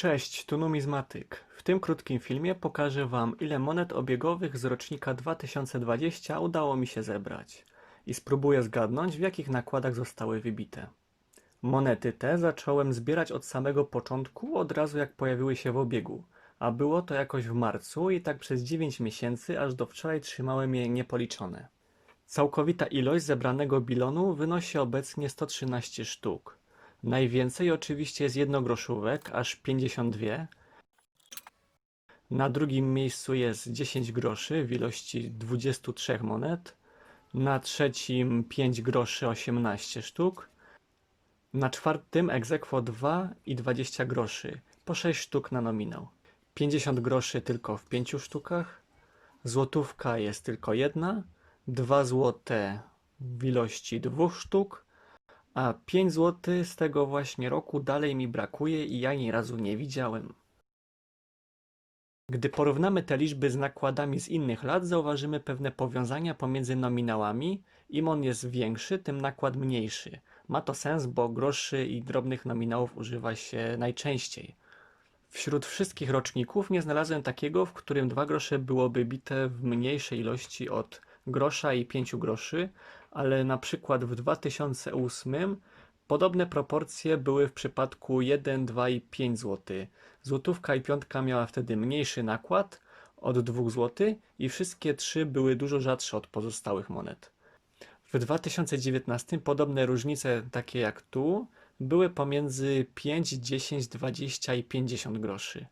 Cześć, tu numizmatyk. W tym krótkim filmie pokażę Wam, ile monet obiegowych z rocznika 2020 udało mi się zebrać i spróbuję zgadnąć, w jakich nakładach zostały wybite. Monety te zacząłem zbierać od samego początku, od razu jak pojawiły się w obiegu, a było to jakoś w marcu i tak przez 9 miesięcy, aż do wczoraj trzymałem je niepoliczone. Całkowita ilość zebranego bilonu wynosi obecnie 113 sztuk. Najwięcej oczywiście jest jednogroszówek, aż 52. Na drugim miejscu jest 10 groszy w ilości 23 monet. Na trzecim 5 groszy 18 sztuk. Na czwartym egzekwo 2 i 20 groszy, po 6 sztuk na nominał. 50 groszy tylko w 5 sztukach. Złotówka jest tylko jedna. 2 złote w ilości 2 sztuk. A 5 zł z tego właśnie roku dalej mi brakuje i ja ani razu nie widziałem. Gdy porównamy te liczby z nakładami z innych lat, zauważymy pewne powiązania pomiędzy nominałami. Im on jest większy, tym nakład mniejszy. Ma to sens, bo groszy i drobnych nominałów używa się najczęściej. Wśród wszystkich roczników nie znalazłem takiego, w którym dwa grosze byłoby bite w mniejszej ilości od grosza i 5 groszy, ale na przykład w 2008 podobne proporcje były w przypadku 1, 2 i 5 zł. Złotówka i piątka miała wtedy mniejszy nakład od 2 zł i wszystkie trzy były dużo rzadsze od pozostałych monet. W 2019 podobne różnice, takie jak tu, były pomiędzy 5, 10, 20 i 50 groszy.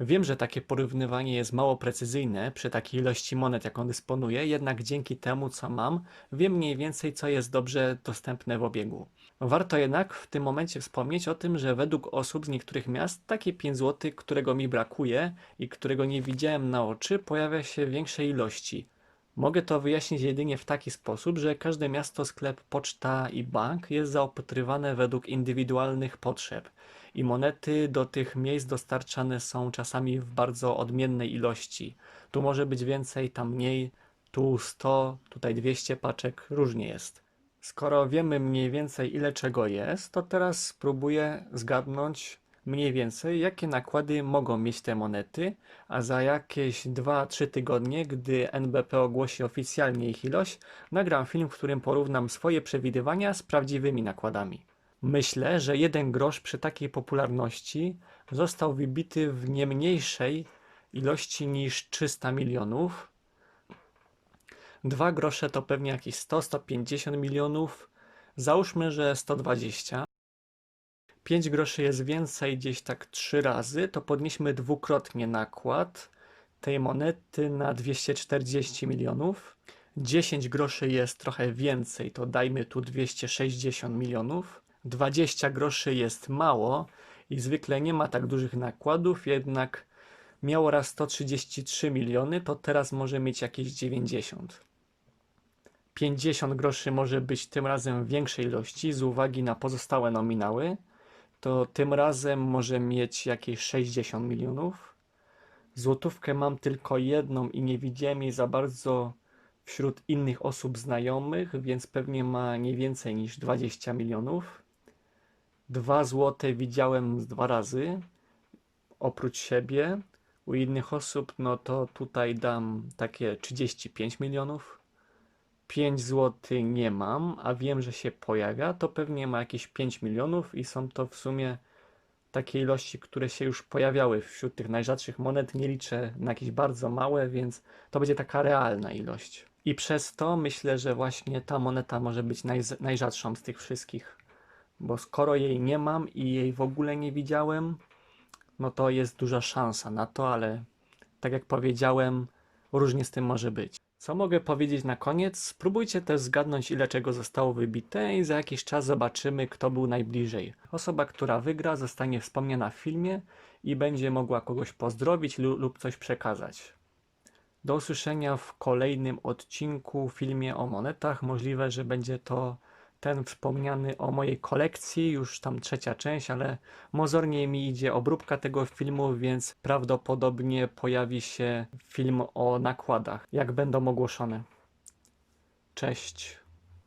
Wiem, że takie porównywanie jest mało precyzyjne przy takiej ilości monet, jaką dysponuję, jednak dzięki temu, co mam, wiem mniej więcej, co jest dobrze dostępne w obiegu. Warto jednak w tym momencie wspomnieć o tym, że według osób z niektórych miast takie 5 zł, którego mi brakuje i którego nie widziałem na oczy, pojawia się w większej ilości. Mogę to wyjaśnić jedynie w taki sposób, że każde miasto, sklep, poczta i bank jest zaopatrywane według indywidualnych potrzeb i monety do tych miejsc dostarczane są czasami w bardzo odmiennej ilości. Tu może być więcej, tam mniej, tu 100, tutaj 200 paczek, różnie jest. Skoro wiemy mniej więcej ile czego jest, to teraz spróbuję zgadnąć mniej więcej jakie nakłady mogą mieć te monety, a za jakieś 2-3 tygodnie, gdy NBP ogłosi oficjalnie ich ilość, nagram film, w którym porównam swoje przewidywania z prawdziwymi nakładami. Myślę, że jeden grosz przy takiej popularności został wybity w nie mniejszej ilości niż 300 milionów. Dwa grosze to pewnie jakieś 100-150 milionów. Załóżmy, że 120. 5 groszy jest więcej gdzieś tak 3 razy, to podnieśmy dwukrotnie nakład tej monety na 240 milionów. 10 groszy jest trochę więcej, to dajmy tu 260 milionów. 20 groszy jest mało i zwykle nie ma tak dużych nakładów, jednak miało raz 133 miliony, to teraz może mieć jakieś 90. 50 groszy może być tym razem w większej ilości z uwagi na pozostałe nominały, to tym razem może mieć jakieś 60 milionów. Złotówkę mam tylko jedną i nie widziałem jej za bardzo wśród innych osób znajomych, więc pewnie ma nie więcej niż 20 milionów. Dwa złote widziałem dwa razy, oprócz siebie. U innych osób, no to tutaj dam takie 35 milionów. 5 zł nie mam, a wiem, że się pojawia, to pewnie ma jakieś 5 milionów i są to w sumie takie ilości, które się już pojawiały wśród tych najrzadszych monet. Nie liczę na jakieś bardzo małe, więc to będzie taka realna ilość. I przez to myślę, że właśnie ta moneta może być naj, najrzadszą z tych wszystkich. Bo skoro jej nie mam i jej w ogóle nie widziałem, no to jest duża szansa na to, ale tak jak powiedziałem, różnie z tym może być. Co mogę powiedzieć na koniec? Spróbujcie też zgadnąć, ile czego zostało wybite, i za jakiś czas zobaczymy, kto był najbliżej. Osoba, która wygra, zostanie wspomniana w filmie i będzie mogła kogoś pozdrowić lu- lub coś przekazać. Do usłyszenia w kolejnym odcinku, filmie o monetach. Możliwe, że będzie to ten wspomniany o mojej kolekcji, już tam trzecia część, ale mozornie mi idzie obróbka tego filmu, więc prawdopodobnie pojawi się film o nakładach, jak będą ogłoszone. Cześć.